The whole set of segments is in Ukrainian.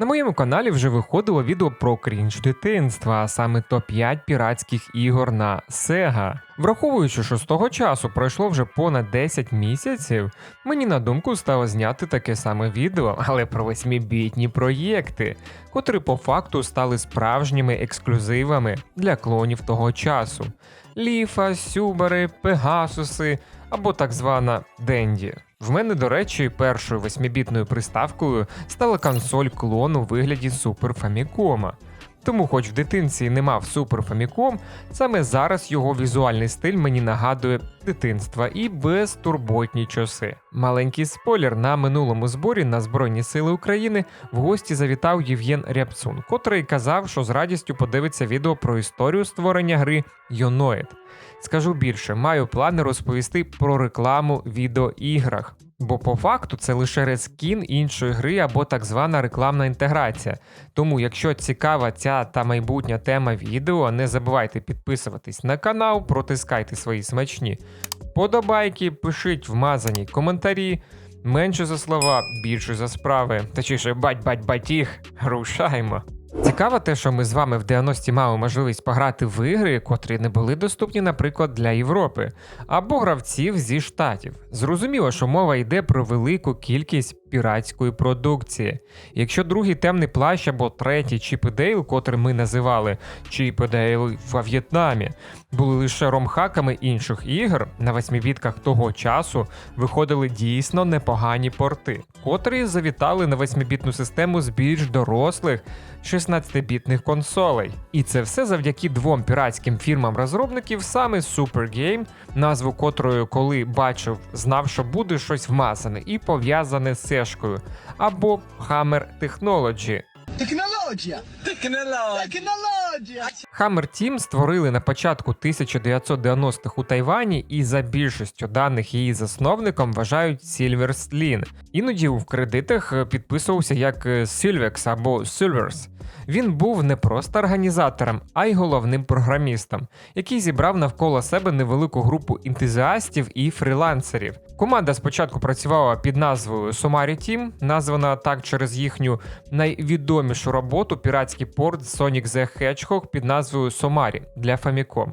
На моєму каналі вже виходило відео про крінж дитинства, а саме топ-5 піратських ігор на Sega. Враховуючи, що з того часу пройшло вже понад 10 місяців, мені на думку стало зняти таке саме відео, але про восьмібітні проєкти, котрі по факту стали справжніми ексклюзивами для клонів того часу: Ліфа, Сюбари, Пегасуси або так звана Денді. В мене, до речі, першою восьмібітною приставкою стала консоль клон у вигляді Super Famicom. Тому, хоч в дитинці не мав Super Famicom, саме зараз його візуальний стиль мені нагадує дитинства і безтурботні часи. Маленький спойлер на минулому зборі на Збройні Сили України в гості завітав Євген Рябцун, котрий казав, що з радістю подивиться відео про історію створення гри Йоноїд. Скажу більше, маю плани розповісти про рекламу в відеоіграх. Бо по факту це лише рескін іншої гри або так звана рекламна інтеграція. Тому, якщо цікава ця та майбутня тема відео, не забувайте підписуватись на канал, протискайте свої смачні подобайки, пишіть вмазані коментарі. Менше за слова, більше за справи. Точніше, бать-бать-батіг, рушаймо. Цікаво те, що ми з вами в 90-ті мали можливість пограти в ігри, котрі не були доступні, наприклад, для Європи, або гравців зі штатів. Зрозуміло, що мова йде про велику кількість піратської продукції. Якщо другий темний плащ або третій Чіп і Дейл, котрий ми називали Чіп і Дейл во В'єтнамі, були лише ромхаками інших ігор, на восьмібітках того часу виходили дійсно непогані порти, котрі завітали на восьмібітну систему з більш дорослих 16-бітних консолей. І це все завдяки двом піратським фірмам розробників, саме Super Game, назву котрою, коли бачив, знав, що буде щось вмазане і пов'язане з сешкою, або Hammer Technology. Технологія! Технологія. Hammer Team створили на початку 1990-х у Тайвані і за більшістю даних її засновником вважають Silver Silverslin. Іноді в кредитах е, підписувався як Silvex або Silvers. Він був не просто організатором, а й головним програмістом, який зібрав навколо себе невелику групу ентузіастів і фрілансерів. Команда спочатку працювала під назвою Somari Team, названа так через їхню найвідомішу роботу піратський порт Sonic the Hedgehog під назвою Somari для Famicom.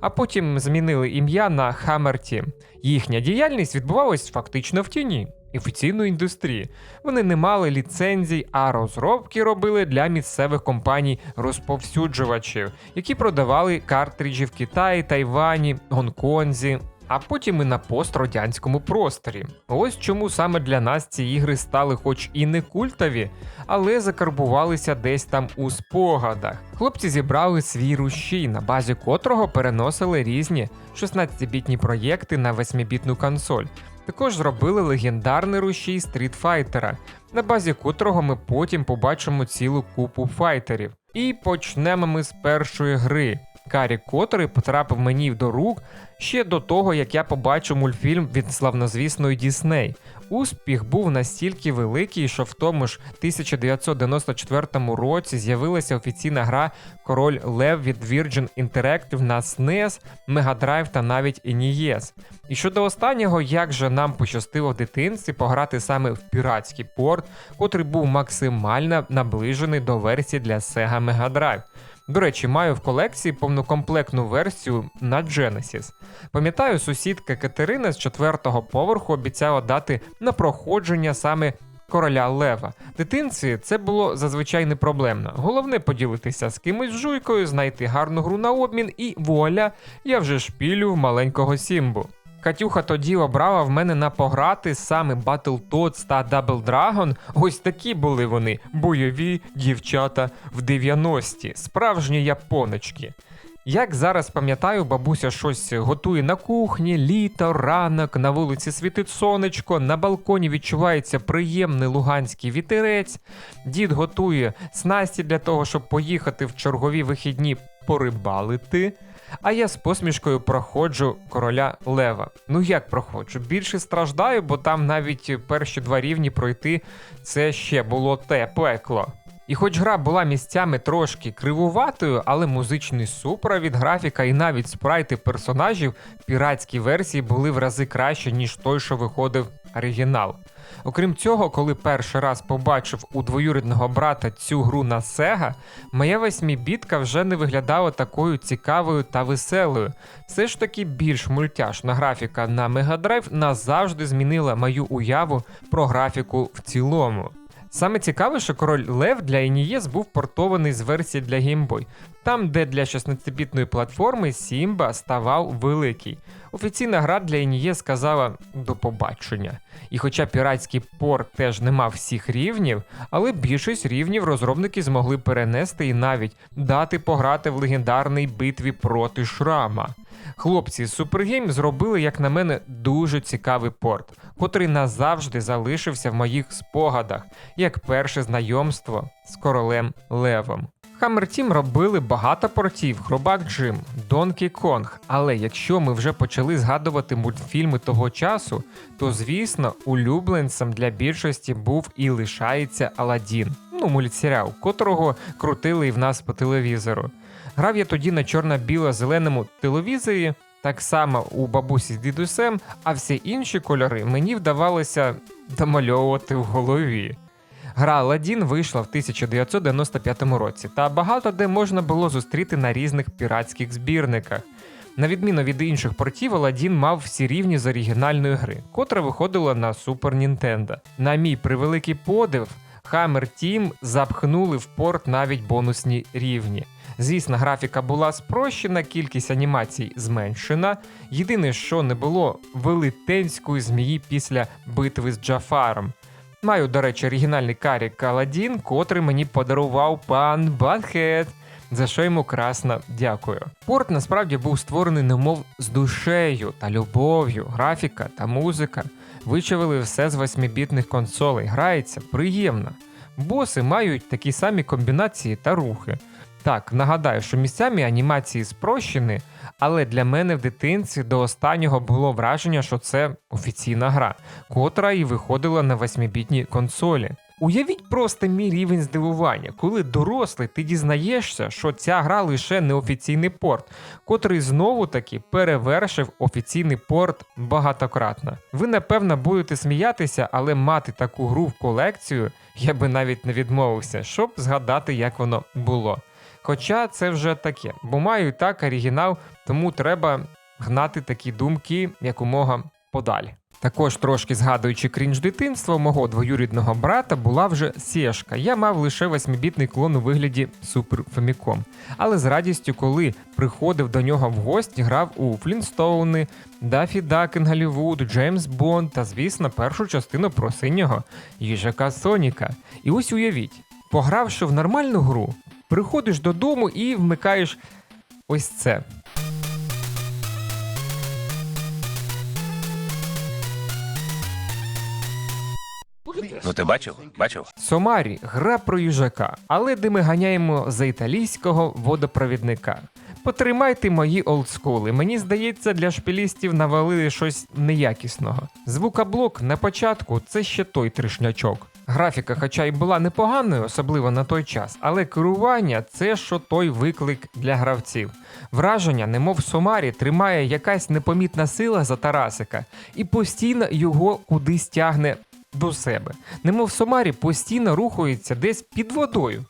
А потім змінили ім'я на Hammer Team. Їхня діяльність відбувалась фактично в тіні офіційної індустрії. Вони не мали ліцензій, а розробки робили для місцевих компаній розповсюджувачів, які продавали картриджі в Китаї, Тайвані, Гонконзі. А потім і на пострадянському просторі. Ось чому саме для нас ці ігри стали, хоч і не культові, але закарбувалися десь там у спогадах. Хлопці зібрали свій рушій, на базі котрого переносили різні 16-бітні проєкти на 8-бітну консоль. Також зробили легендарний рушій стрітфайтера, на базі котрого ми потім побачимо цілу купу файтерів. І почнемо ми з першої гри. Карі котрий потрапив мені до рук ще до того, як я побачив мультфільм від славнозвісної Дісней. Успіх був настільки великий, що в тому ж 1994 році з'явилася офіційна гра Король Лев від Virgin Interactive на SNES, Mega Drive та навіть NES. І щодо останнього, як же нам пощастило в дитинстві пограти саме в піратський порт, котрий був максимально наближений до версії для Sega Mega Drive. До речі, маю в колекції повнокомплектну версію на Genesis. Пам'ятаю, сусідка Катерина з четвертого поверху обіцяла дати на проходження саме короля Лева. Дитинці це було зазвичай не проблемно. Головне поділитися з кимось жуйкою, знайти гарну гру на обмін, і вуаля, я вже шпілю в маленького Сімбу. Катюха тоді обрала в мене на пограти саме Battletoads та Double Dragon. Ось такі були вони, бойові дівчата в 90-ті, справжні японочки. Як зараз пам'ятаю, бабуся щось готує на кухні, літо, ранок, на вулиці світить сонечко, на балконі відчувається приємний луганський вітерець. Дід готує снасті для того, щоб поїхати в чергові вихідні порибалити. А я з посмішкою проходжу короля Лева. Ну як проходжу? Більше страждаю, бо там навіть перші два рівні пройти це ще було те пекло. І хоч гра була місцями трошки кривуватою, але музичний супровід, графіка і навіть спрайти персонажів піратській версії були в рази краще, ніж той, що виходив оригінал. Окрім цього, коли перший раз побачив у двоюрідного брата цю гру на Sega, моя восьмібітка вже не виглядала такою цікавою та веселою. Все ж таки більш мультяшна графіка на Drive назавжди змінила мою уяву про графіку в цілому. Саме цікаве, що король Лев для NES був портований з версії для Game Boy, там, де для 16-бітної платформи Сімба ставав великий. Офіційна гра для NES сказала до побачення. І хоча піратський порт теж не мав всіх рівнів, але більшість рівнів розробники змогли перенести і навіть дати пограти в легендарній битві проти Шрама. Хлопці з Supergame зробили, як на мене, дуже цікавий порт, котрий назавжди залишився в моїх спогадах, як перше знайомство з королем Левом. Hammer Team робили багато портів, Хробак Джим, Donkey Kong, але якщо ми вже почали згадувати мультфільми того часу, то звісно улюбленцем для більшості був і лишається Аладдін, ну мультсеріал, котрого крутили і в нас по телевізору. Грав я тоді на чорно-біло-зеленому телевізорі, так само у бабусі з дідусем, а всі інші кольори мені вдавалося домальовувати в голові. Гра Аладдін вийшла в 1995 році, та багато де можна було зустріти на різних піратських збірниках. На відміну від інших портів, Аладдін мав всі рівні з оригінальної гри, котра виходила на Super Nintendo. На мій превеликий подив, Hammer Team запхнули в порт навіть бонусні рівні. Звісно, графіка була спрощена, кількість анімацій зменшена. Єдине, що не було велетенської змії після битви з Джафаром. Маю, до речі, оригінальний карік Аладдін, котрий мені подарував пан Банхет, за що йому красно дякую. Порт насправді був створений немов з душею та любов'ю, графіка та музика. Вичавили все з восьмибітних консолей. Грається приємно. Боси мають такі самі комбінації та рухи. Так, нагадаю, що місцями анімації спрощені, але для мене в дитинстві до останнього було враження, що це офіційна гра, котра і виходила на восьмибітній консолі. Уявіть просто мій рівень здивування, коли дорослий ти дізнаєшся, що ця гра лише неофіційний порт, котрий знову таки перевершив офіційний порт багатократно. Ви напевно будете сміятися, але мати таку гру в колекцію я би навіть не відмовився, щоб згадати, як воно було. Хоча це вже таке, бо маю і так оригінал, тому треба гнати такі думки якомога подалі. Також трошки згадуючи крінж дитинства, мого двоюрідного брата була вже Сєшка. Я мав лише восьмибітний клон у вигляді Супер Famicom. Але з радістю, коли приходив до нього в гості, грав у Флінстоуни, Дафі Дакен Голлівуд, Джеймс Бонд та, звісно, першу частину про синього їжака Соніка. І ось уявіть, погравши в нормальну гру, приходиш додому і вмикаєш ось це. Ну ти бачив? Бачив? Сомарі гра про їжака, але де ми ганяємо за італійського водопровідника. Потримайте мої олдскули. Мені здається, для шпілістів навалили щось неякісного. Звукоблок на початку це ще той тришнячок. Графіка, хоча й була непоганою, особливо на той час, але керування це що той виклик для гравців. Враження, немов Сомарі, тримає якась непомітна сила за Тарасика і постійно його кудись тягне до себе. Немов Сомарі постійно рухається десь під водою.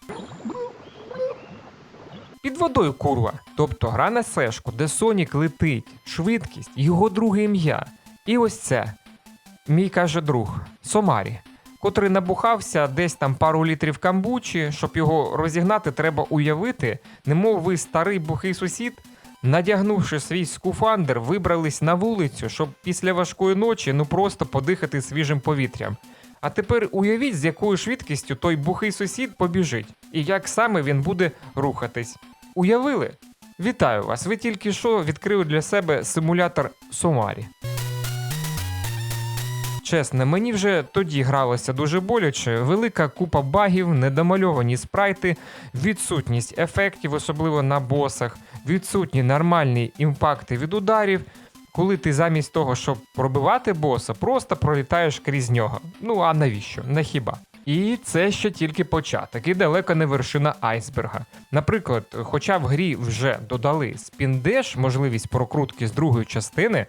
Під водою курва. Тобто гра на сешку, де Сонік летить, швидкість, його друге ім'я. І ось це. Мій каже друг Сомарі, котрий набухався десь там пару літрів камбучі, щоб його розігнати, треба уявити, немов ви старий бухий сусід, надягнувши свій скуфандр, вибрались на вулицю, щоб після важкої ночі ну просто подихати свіжим повітрям. А тепер уявіть, з якою швидкістю той бухий сусід побіжить, і як саме він буде рухатись. Уявили? Вітаю вас! Ви тільки що відкрили для себе симулятор Сомарі. Чесно, мені вже тоді гралося дуже боляче, велика купа багів, недомальовані спрайти, відсутність ефектів, особливо на босах, відсутні нормальні імпакти від ударів, коли ти замість того, щоб пробивати боса, просто пролітаєш крізь нього. Ну а навіщо? На хіба? І це ще тільки початок, і далеко не вершина айсберга. Наприклад, хоча в грі вже додали спіндеш, можливість прокрутки з другої частини,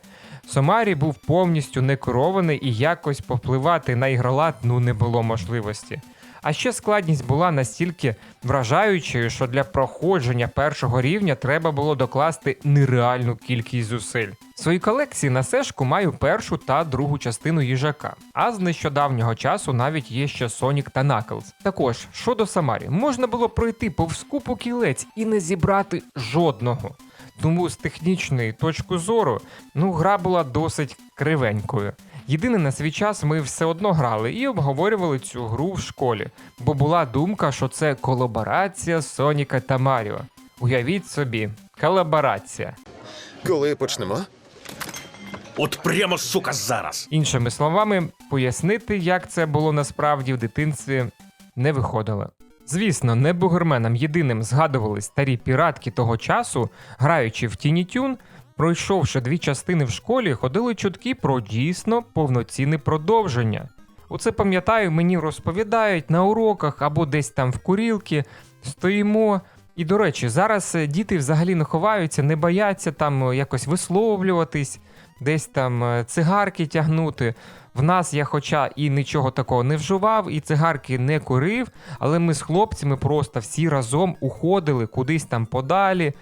Сомарі був повністю не керований і якось повпливати на ігролад ну не було можливості. А ще складність була настільки вражаючою, що для проходження першого рівня треба було докласти нереальну кількість зусиль. В своїй колекції на сешку маю першу та другу частину їжака, а з нещодавнього часу навіть є ще Sonic та Knuckles. Також щодо Самарі, можна було пройти повз купу кілець і не зібрати жодного. Тому з технічної точки зору, ну, гра була досить кривенькою. Єдине на свій час ми все одно грали і обговорювали цю гру в школі, бо була думка, що це колаборація Соніка та Маріо. Уявіть собі, колаборація. Коли почнемо? От прямо, сука, зараз. Іншими словами, пояснити, як це було насправді в дитинстві, не виходило. Звісно, не бугерменам єдиним згадували старі піратки того часу, граючи в Тіні Тюн, пройшовши дві частини в школі, ходили чутки про дійсно повноцінне продовження. Оце пам'ятаю, мені розповідають на уроках або десь там в курілки, стоїмо. І до речі, зараз е, діти взагалі не ховаються, не бояться там е, якось висловлюватись, десь там е, цигарки тягнути. В нас я, хоча і нічого такого не вживав, і цигарки не курив, але ми з хлопцями просто всі разом уходили кудись там подалі,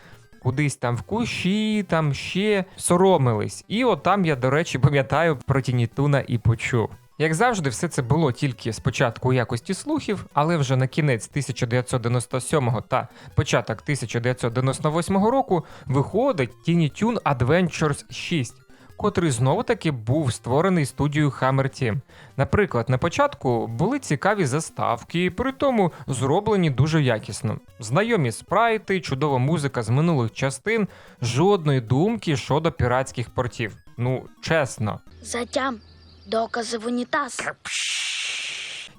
кудись там в кущі, там ще соромились. І от там я, до речі, пам'ятаю про Тінітуна і почув. Як завжди, все це було тільки спочатку у якості слухів, але вже на кінець 1997 та початок 1998 року виходить Tiny Toon Adventures 6, котрий знову таки був створений студією Hammer Team. Наприклад, на початку були цікаві заставки, при тому зроблені дуже якісно. Знайомі спрайти, чудова музика з минулих частин, жодної думки щодо піратських портів. Ну, чесно. Затям докази в унітаз.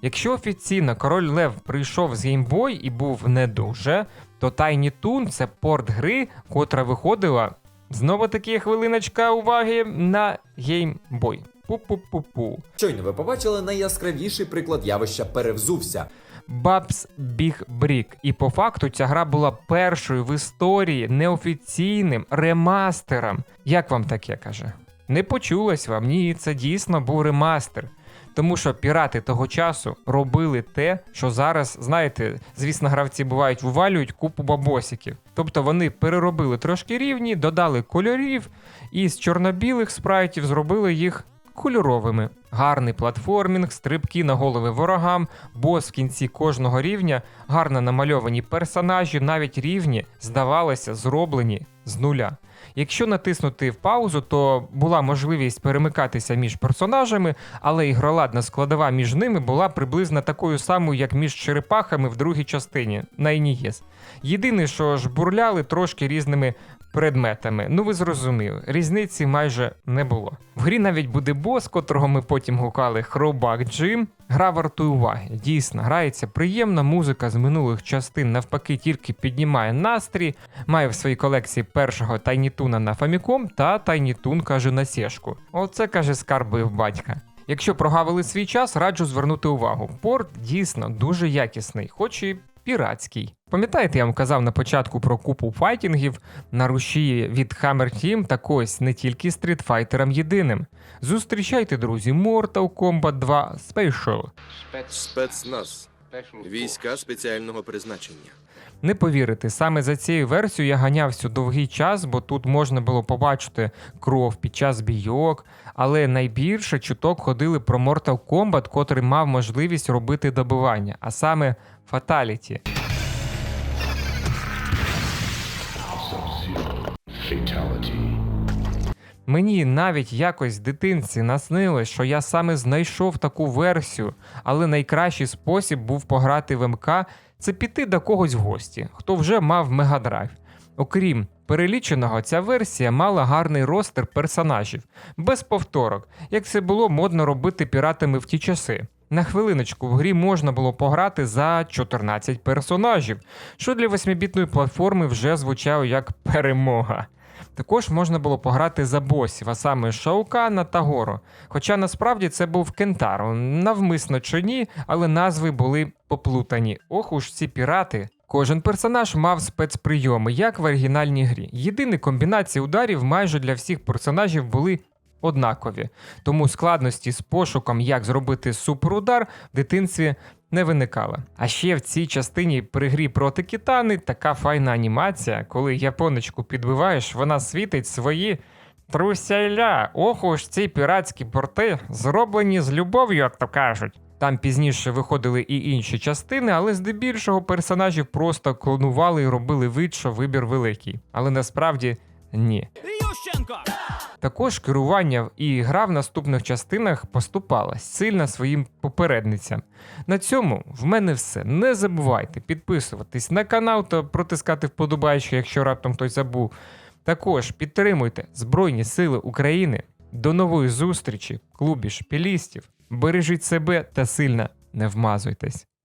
Якщо офіційно король Лев прийшов з Boy і був не дуже, то Tiny Toon це порт гри, котра виходила. Знову таки хвилиночка уваги на Boy. Пу-пу-пу-пу. Щойно ви побачили найяскравіший приклад явища перевзувся. Babs Big Brick. І по факту ця гра була першою в історії неофіційним ремастером. Як вам таке каже? Не почулось вам, ні, це дійсно був ремастер. Тому що пірати того часу робили те, що зараз, знаєте, звісно, гравці бувають, вивалюють купу бабосиків. Тобто вони переробили трошки рівні, додали кольорів, і з чорно-білих спрайтів зробили їх кольоровими. Гарний платформінг, стрибки на голови ворогам, бос в кінці кожного рівня, гарно намальовані персонажі, навіть рівні, здавалося, зроблені з нуля. Якщо натиснути в паузу, то була можливість перемикатися між персонажами, але ігроладна складова між ними була приблизно такою самою, як між черепахами в другій частині на Інієс. Єдине, що ж бурляли трошки різними предметами. Ну ви зрозуміли, різниці майже не було. В грі навіть буде бос, котрого ми потім гукали Хробак Джим. Гра вартує уваги. Дійсно, грається приємно, музика з минулих частин навпаки тільки піднімає настрій. Має в своїй колекції першого Тайнітуна на Famicom та Тайнітун, каже, на Сєшку. Оце каже скарби батька. Якщо прогавили свій час, раджу звернути увагу. Порт дійсно дуже якісний, хоч і піратський. Пам'ятаєте, я вам казав на початку про купу файтінгів на руші від Hammer Team, так ось не тільки стрітфайтерам єдиним. Зустрічайте, друзі, Mortal Kombat 2 Special. Спецназ. Війська спеціального призначення. Не повірите, саме за цією версією я ганявся довгий час, бо тут можна було побачити кров під час бійок, але найбільше чуток ходили про Mortal Kombat, котрий мав можливість робити добивання, а саме Fatality. Мені навіть якось дитинці наснилось, що я саме знайшов таку версію, але найкращий спосіб був пограти в МК це піти до когось в гості, хто вже мав мегадрайв. Окрім переліченого, ця версія мала гарний ростер персонажів, без повторок, як це було модно робити піратами в ті часи. На хвилиночку в грі можна було пограти за 14 персонажів, що для 8-бітної платформи вже звучало як перемога. Також можна було пограти за босів, а саме Шаукана та Горо. Хоча насправді це був Кентаро, навмисно чи ні, але назви були поплутані. Ох уж ці пірати. Кожен персонаж мав спецприйоми, як в оригінальній грі. Єдині комбінації ударів майже для всіх персонажів були однакові, тому складності з пошуком, як зробити суперудар, в дитинстві не виникало. А ще в цій частині при грі проти китани така файна анімація, коли японочку підбиваєш, вона світить свої. Трусяйля, ох уж ці піратські порти зроблені з любов'ю, як то кажуть. Там пізніше виходили і інші частини, але здебільшого персонажів просто клонували і робили вид, що вибір великий. Але насправді ні. Також керування і гра в наступних частинах поступалась сильно своїм попередницям. На цьому в мене все. Не забувайте підписуватись на канал та протискати вподобайки, якщо раптом хтось забув. Також підтримуйте Збройні Сили України. До нової зустрічі в клубі шпілістів. Бережіть себе та сильно не вмазуйтесь.